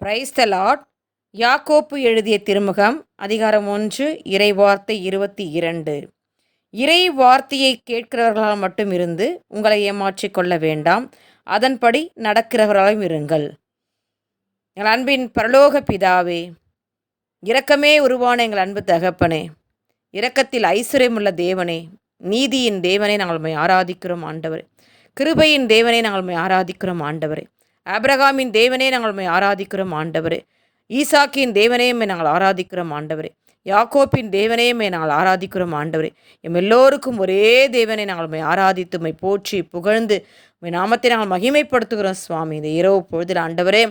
Praise the lot யாக்கோப்பு எழுதிய திருமுகம் அதிகாரம் ஒன்று இறை வார்த்தை இருபத்தி இரண்டு. இறை வார்த்தையை கேட்கிறவர்களால் மட்டும் இருந்து உங்களை ஏமாற்றிக் கொள்ள வேண்டாம். அதன்படி நடக்கிறவர்களாலும் இருங்கள். எங்கள் அன்பின் பரலோக பிதாவே இரக்கமே உருவான எங்கள் அன்பு தகப்பனே இரக்கத்தில் ஐஸ்வர்யமுள்ள தேவனே நீதியின் தேவனை நாங்கள் ஆராதிக்கிறோம் ஆண்டவரே. கிருபையின் தேவனை நாங்கள் ஆராதிக்கிறோம் ஆண்டவரே. ஆப்ரகாமின் தேவனே நாங்கள் ஆராதிக்கிறோம் ஆண்டவரே. ஈசாக்கின் தேவனையுமே நாங்கள் ஆராதிக்கிறோம் ஆண்டவரே. யாக்கோப்பின் தேவனே நாங்கள் ஆராதிக்கிறோம் ஆண்டவரே. எம் எல்லோருக்கும் ஒரே தேவனை நாங்கள் ஆராதித்து மை போற்றி புகழ்ந்து உம்மை நாமத்தை நாங்கள் மகிமைப்படுத்துகிறோம் சுவாமி. இந்த இரவு பொழுதில் ஆண்டவரே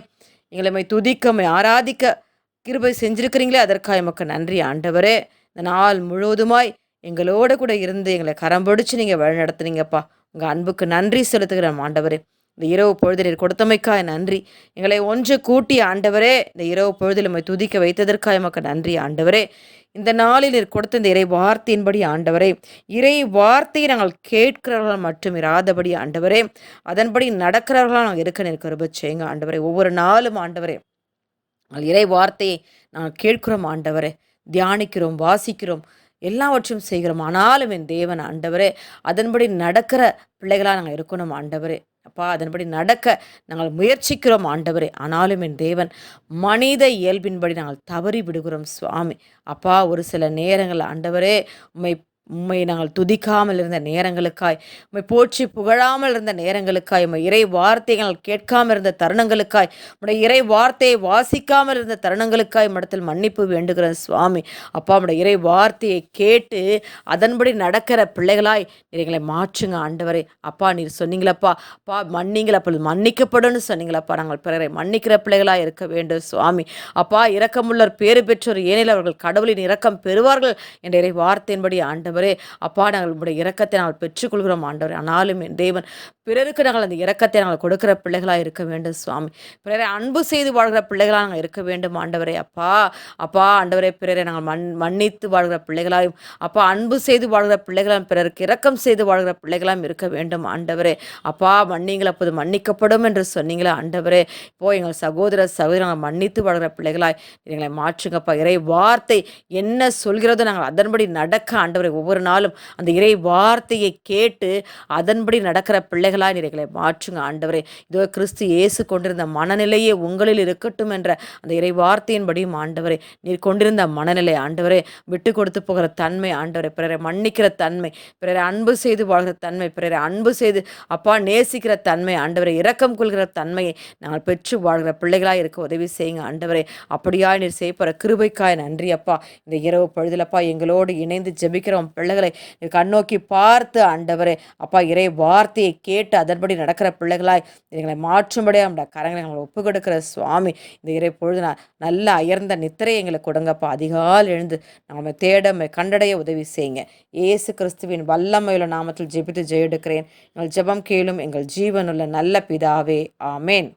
எங்களை மை துதிக்க ஆராதிக்க கிருபை செஞ்சிருக்கிறீங்களே அதற்காக எமக்கு நன்றி ஆண்டவரே. இந்த நாள் முழுவதுமாய் எங்களோட கூட இருந்து எங்களை கரம் பிடிச்சி நீங்கள் வழிநடத்துனீங்கப்பா. உங்கள் அன்புக்கு நன்றி செலுத்துகிறோம் ஆண்டவரே. இந்த இரவு பொழுதில் கொடுத்தமைக்காய் நன்றி. எங்களை ஒன்று கூட்டி ஆண்டவரே இந்த இரவு பொழுதில் உம்மை துதிக்க வைத்ததற்காக எமக்கு நன்றி ஆண்டவரே. இந்த நாளில் நீர் கொடுத்த இந்த இறை வார்த்தையின்படி ஆண்டவரே இறை வார்த்தையை நாங்கள் கேட்கிறவர்கள் மட்டும் இராதபடி ஆண்டவரே அதன்படி நடக்கிறவர்களாக நாங்கள் இருக்க நீர் கருப செய்யுங்க ஆண்டவரே. ஒவ்வொரு நாளும் ஆண்டவரே நாங்கள் இறை வார்த்தையை நாங்கள் கேட்கிறோம் ஆண்டவரே. தியானிக்கிறோம் வாசிக்கிறோம் எல்லாவற்றையும் செய்கிறோம். ஆனாலும் என் தேவன் ஆண்டவரே அதன்படி நடக்கிற பிள்ளைகளாக நாங்கள் இருக்கணும் ஆண்டவரே. அப்பா அதன்படி நடக்க நாங்கள் முயற்சிக்கிறோம் ஆண்டவரே. ஆனாலும் என் தேவன் மனித இயல்பின்படி நாங்கள் தவறி விடுகிறோம் சுவாமி. அப்பா ஒரு சில நேரங்கள் ஆண்டவரே உண்மை உண்மை நாங்கள் துதிக்காமல் இருந்த நேரங்களுக்காய் உண்மை போற்றி புகழாமல் இருந்த நேரங்களுக்காய் உண்மை இறை வார்த்தைகள் கேட்காமல் இருந்த தருணங்களுக்காய் உடைய இறை வார்த்தையை வாசிக்காமல் இருந்த தருணங்களுக்காய் மடத்தில் மன்னிப்பு வேண்டுகிறேன் சுவாமி. அப்பா உடைய இறை வார்த்தையை கேட்டு அதன்படி நடக்கிற பிள்ளைகளாய் எங்களை மாற்றுங்க ஆண்டவரே. அப்பா நீர் சொன்னீங்களப்பா. அப்பா மன்னிங்கள். அப்பொழுது மன்னிக்கப்படும்னு சொன்னீங்களப்பா. நாங்கள் பிறரை மன்னிக்கிற பிள்ளைகளாய் இருக்க வேண்டும் சுவாமி. அப்பா இரக்கமுள்ளர் பேறு பெற்றோர் ஏனில் அவர்கள் கடவுளின் இரக்கம் பெறுவார்கள் என்ற இறை வார்த்தையின்படி ஆண்டவரே அப்பா நாங்கள் உங்களுடைய இரக்கத்தை நாங்கள் பெற்றுக்கொள்கிறோம் ஆண்டவரே. ஆனாலும் தேவன் பிறருக்கு நாங்கள் அந்த இரக்கத்தை நாங்கள் கொடுக்கிற பிள்ளைகளாக இருக்க வேண்டும் சுவாமி. பிறரை அன்பு செய்து வாழ்கிற பிள்ளைகளாக நாங்கள் இருக்க வேண்டும் ஆண்டவரே. அப்பா அப்பா ஆண்டவரே பிறரை நாங்கள் மண் மன்னித்து வாழ்கிற பிள்ளைகளாயும் அப்பா அன்பு செய்து வாழ்கிற பிள்ளைகளாம் பிறருக்கு இரக்கம் செய்து வாழ்கிற பிள்ளைகளாம் இருக்க வேண்டும் ஆண்டவரே. அப்பா மன்னிங்கள் அப்போது மன்னிக்கப்படும் என்று சொன்னீங்களே ஆண்டவரே. இப்போ எங்கள் சகோதர சகோதரி நாங்கள் மன்னித்து வாழ்கிற பிள்ளைகளாய் எங்களை மாற்றுங்கப்பா. இறை வார்த்தை என்ன சொல்கிறதோ நாங்கள் அதன்படி நடக்க ஆண்டவரை. ஒவ்வொரு நாளும் அந்த இறை வார்த்தையை கேட்டு அதன்படி நடக்கிற பிள்ளைகள் நீர் எங்களை மாற்றுங்க ஆண்டவரே. இதோ கிறிஸ்து இயேசு கொண்டிருந்த மனநிலையே உங்களில் இருக்கட்டும் என்ற அந்த இறை வார்த்தையின்படியும் ஆண்டவரே நீர் கொண்டிருந்த மனநிலை ஆண்டவரே விட்டு கொடுத்து போகிற தன்மை ஆண்டவரே பிறரை மன்னிக்கிற தன்மை பிறரை அன்பு செய்து வாழ்கிற தன்மை பிறரை அன்பு செய்து அப்பா நேசிக்கிற தன்மை ஆண்டவரை இரக்கம் கொள்கிற தன்மையை நாங்கள் பெற்று வாழ்கிற பிள்ளைகளாக இருக்க உதவி செய்யுங்க ஆண்டவரே. அப்படியா நீர் செய்யப்படுற கிருபைக்காய் நன்றி அப்பா. இந்த இரவு பழுதலப்பா எங்களோடு இணைந்து ஜெபிக்கிறோம் பிள்ளைகளை கண்ணோக்கி பார்த்து ஆண்டவரே அப்பா இறை வார்த்தையை கேட்டு அதன்படி நடக்கிற பிள்ளைகளாய் எங்களை மாற்றும்படியாக நம்முடைய கரங்களை எங்களை ஒப்பு கொடுக்கிற சுவாமி இந்த இறை பொழுது நான் நல்ல அயர்ந்த நித்திரை எங்களுக்கு கொடுங்கப்பா. அதிகால் எழுந்து நாம தேட கண்டடைய உதவி செய்யுங்க. இயேசு கிறிஸ்துவின் வல்லமையுள்ள நாமத்தில் ஜெபித்து ஜெயெடுக்கிறேன். எங்கள் ஜெபம் கேளும் எங்கள் ஜீவனுள்ள நல்ல பிதாவே. ஆமேன்.